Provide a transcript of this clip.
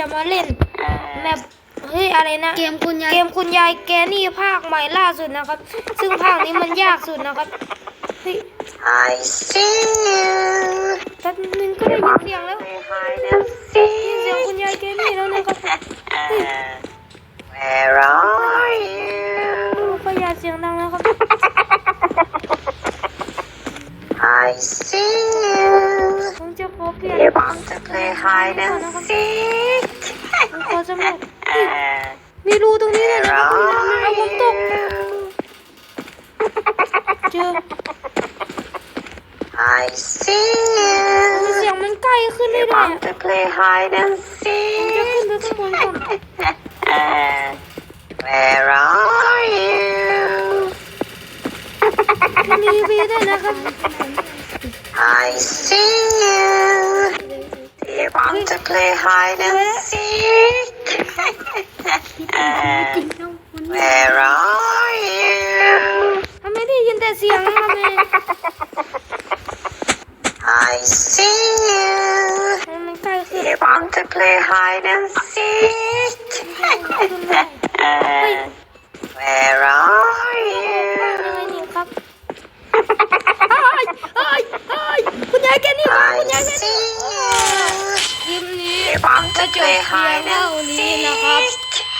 จะมาเล่นแมปเฮ้ยอะไรนะเกมคุณยายเกมคุณยายแกนี่ภาคใหม่ล่าสุดนะครับ ซึ่งภาคนี้มันยากสุดนะครับเฮ้ย I see you. แป๊บนึงก็ได้ยินเสียงแล้ว Say hi and ได้ยินเสียง see. คุณยายแกนี่แล้วนะครับ Where are you? ก็อย่าเสียงดังนะครับ I see you. ผม จะขอเปลี่ยน You want to play hide and seek? ผมขอสมัครเฮ้ยมีรูตรงนี้เลยนะครับคุณ are เอาผมตกเจอ I see you. เสียงมันใกล้ขึ้นเรื่ You อยๆ want to play hide and จะขึ้นไปข้างบนก่อน Where are you? มีวีด้วยนะครับ play hide and seek? Where are you? ทำไมได้ยินแต่เสียงนะครับเนี่ย I see you. มันใกล้ขึ้ Do น you want to play hide and seek? ขึ้นเลย Where are ยังไง you? ดีครับเอ้ยเอ้ยเอ้ยคุณยายแกนี่มา I คุณยายแกนี่ ก็ to จบ play เพียง hide เท่า and นี้นะครับ seek?